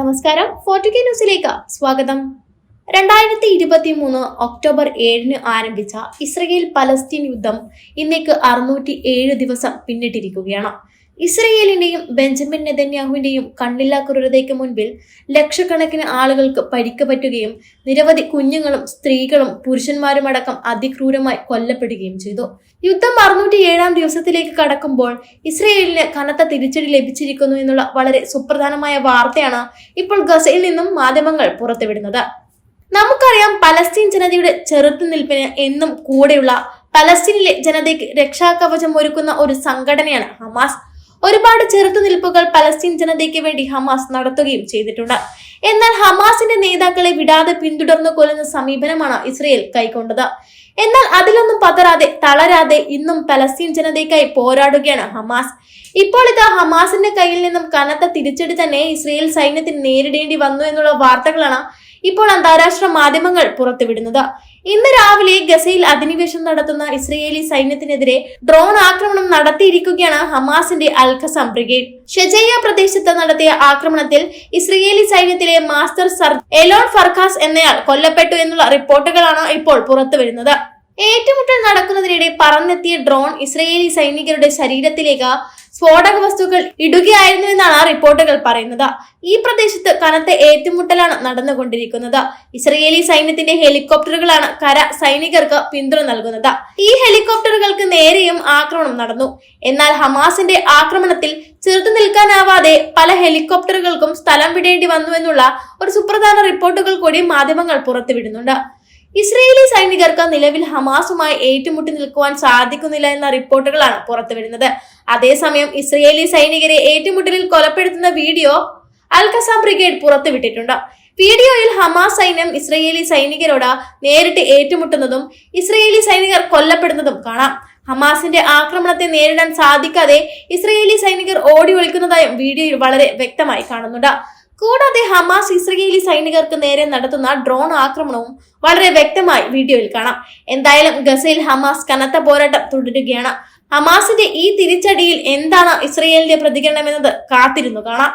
നമസ്കാരം. ഫോർട്ടുകെ ന്യൂസിലേക്ക് സ്വാഗതം. രണ്ടായിരത്തി ഇരുപത്തി മൂന്ന് ഒക്ടോബർ ഏഴിന് ആരംഭിച്ച ഇസ്രയേൽ പലസ്തീൻ യുദ്ധം ഇന്നേക്ക് അറുന്നൂറ്റി ഏഴ് ദിവസം പിന്നിട്ടിരിക്കുകയാണ്. ഇസ്രയേലിന്റെയും ബെഞ്ചമിൻ നെതന്യാഹുവിന്റെയും കണ്ണില്ലാ ക്രൂരതയ്ക്ക് മുൻപിൽ ലക്ഷക്കണക്കിന് ആളുകൾക്ക് പരിക്ക് പറ്റുകയും നിരവധി കുഞ്ഞുങ്ങളും സ്ത്രീകളും പുരുഷന്മാരുമടക്കം അതിക്രൂരമായി കൊല്ലപ്പെടുകയും ചെയ്തു. യുദ്ധം അറുന്നൂറ്റി ഏഴാം ദിവസത്തിലേക്ക് കടക്കുമ്പോൾ ഇസ്രയേലിന് കനത്ത തിരിച്ചടി ലഭിച്ചിരിക്കുന്നു എന്നുള്ള വളരെ സുപ്രധാനമായ വാർത്തയാണ് ഇപ്പോൾ ഗസയിൽ നിന്നും മാധ്യമങ്ങൾ പുറത്തുവിടുന്നത്. നമുക്കറിയാം പലസ്തീൻ ജനതയുടെ ചെറുത്തുനിൽപ്പിന് എന്നും കൂടെയുള്ള പലസ്തീനിലെ ജനതയ്ക്ക് രക്ഷാകവചം ഒരുക്കുന്ന ഒരു സംഘടനയാണ് ഹമാസ്. ഒരുപാട് ചെറുത്തുനിൽപ്പുകൾ പലസ്തീൻ ജനതയ്ക്ക് വേണ്ടി ഹമാസ് നടത്തുകയും ചെയ്തിട്ടുണ്ട്. എന്നാൽ ഹമാസിന്റെ നേതാക്കളെ വിടാതെ പിന്തുടർന്നു കൊല്ലുന്ന സമീപനമാണ് ഇസ്രയേൽ കൈക്കൊണ്ടത്. എന്നാൽ അതിലൊന്നും പതറാതെ തളരാതെ ഇന്നും പലസ്തീൻ ജനതയ്ക്കായി പോരാടുകയാണ് ഹമാസ്. ഇപ്പോൾ ഇത് ഹമാസിന്റെ കയ്യിൽ നിന്നും കനത്ത തിരിച്ചടി തന്നെ ഇസ്രയേൽ സൈന്യത്തിന് നേരിടേണ്ടി വന്നു എന്നുള്ള വാർത്തകളാണ് ഇപ്പോൾ അന്താരാഷ്ട്ര മാധ്യമങ്ങൾ പുറത്തുവിടുന്നത്. ഇന്ന് രാവിലെ ഗസയിൽ അധിനിവേശം നടത്തുന്ന ഇസ്രയേലി സൈന്യത്തിനെതിരെ ഡ്രോൺ ആക്രമണം നടത്തിയിരിക്കുകയാണ് ഹമാസിന്റെ അൽഖസം ബ്രിഗേഡ് ഷെജയ്യ പ്രദേശത്ത് നടത്തിയ ആക്രമണത്തിൽ ഇസ്രയേലി സൈന്യത്തിലെ മാസ്റ്റർ സർ എലോൺ ഫർഖാസ് എന്നയാൾ കൊല്ലപ്പെട്ടു എന്നുള്ള റിപ്പോർട്ടുകളാണ് ഇപ്പോൾ പുറത്തുവരുന്നത്. ഏറ്റുമുട്ടൽ നടക്കുന്നതിനിടെ പറന്നെത്തിയ ഡ്രോൺ ഇസ്രയേലി സൈനികരുടെ ശരീരത്തിലേക്ക് സ്ഫോടക വസ്തുക്കൾ ഇടുകയായിരുന്നു എന്നാണ് ആ റിപ്പോർട്ടുകൾ പറയുന്നത്. ഈ പ്രദേശത്ത് കനത്ത ഏറ്റുമുട്ടലാണ് നടന്നുകൊണ്ടിരിക്കുന്നത്. ഇസ്രയേലി സൈന്യത്തിന്റെ ഹെലികോപ്റ്ററുകളാണ് കര സൈനികർക്ക് പിന്തുണ നൽകുന്നത്. ഈ ഹെലികോപ്റ്ററുകൾക്ക് നേരെയും ആക്രമണം നടന്നു. എന്നാൽ ഹമാസിന്റെ ആക്രമണത്തിൽ ചെറുത്തു നിൽക്കാനാവാതെ പല ഹെലികോപ്റ്ററുകൾക്കും സ്ഥലം വിടേണ്ടി വന്നു എന്നുള്ള ഒരു സുപ്രധാന റിപ്പോർട്ടുകൾ കൂടി മാധ്യമങ്ങൾ പുറത്തുവിടുന്നുണ്ട്. ഇസ്രയേലി സൈനികർക്ക് നിലവിൽ ഹമാസുമായി ഏറ്റുമുട്ടി നിൽക്കുവാൻ സാധിക്കുന്നില്ല എന്ന റിപ്പോർട്ടുകളാണ് പുറത്തുവരുന്നത് അതേസമയം ഇസ്രയേലി സൈനികരെ ഏറ്റുമുട്ടലിൽ കൊലപ്പെടുത്തുന്ന വീഡിയോ അൽ കസാം ബ്രിഗേഡ് പുറത്തുവിട്ടിട്ടുണ്ട്. വീഡിയോയിൽ ഹമാസ് സൈന്യം ഇസ്രയേലി സൈനികരോട് നേരിട്ട് ഏറ്റുമുട്ടുന്നതും ഇസ്രയേലി സൈനികർ കൊല്ലപ്പെടുന്നതും കാണാം. ഹമാസിന്റെ ആക്രമണത്തെ നേരിടാൻ സാധിക്കാതെ ഇസ്രയേലി സൈനികർ ഓടി ഒളിക്കുന്നതായും വീഡിയോയിൽ വളരെ വ്യക്തമായി കാണുന്നുണ്ട്. കൂടാതെ ഹമാസ് ഇസ്രയേലി സൈനികർക്ക് നേരെ നടത്തുന്ന ഡ്രോൺ ആക്രമണവും വളരെ വ്യക്തമായി വീഡിയോയിൽ കാണാം. എന്തായാലും ഗസയിൽ ഹമാസ് കനത്ത പോരാട്ടം തുടരുകയാണ്. ഹമാസിന്റെ ഈ തിരിച്ചടിയിൽ എന്താണ് ഇസ്രയേലിന്റെ പ്രതികരണം എന്നത് കാത്തിരുന്നു കാണാം.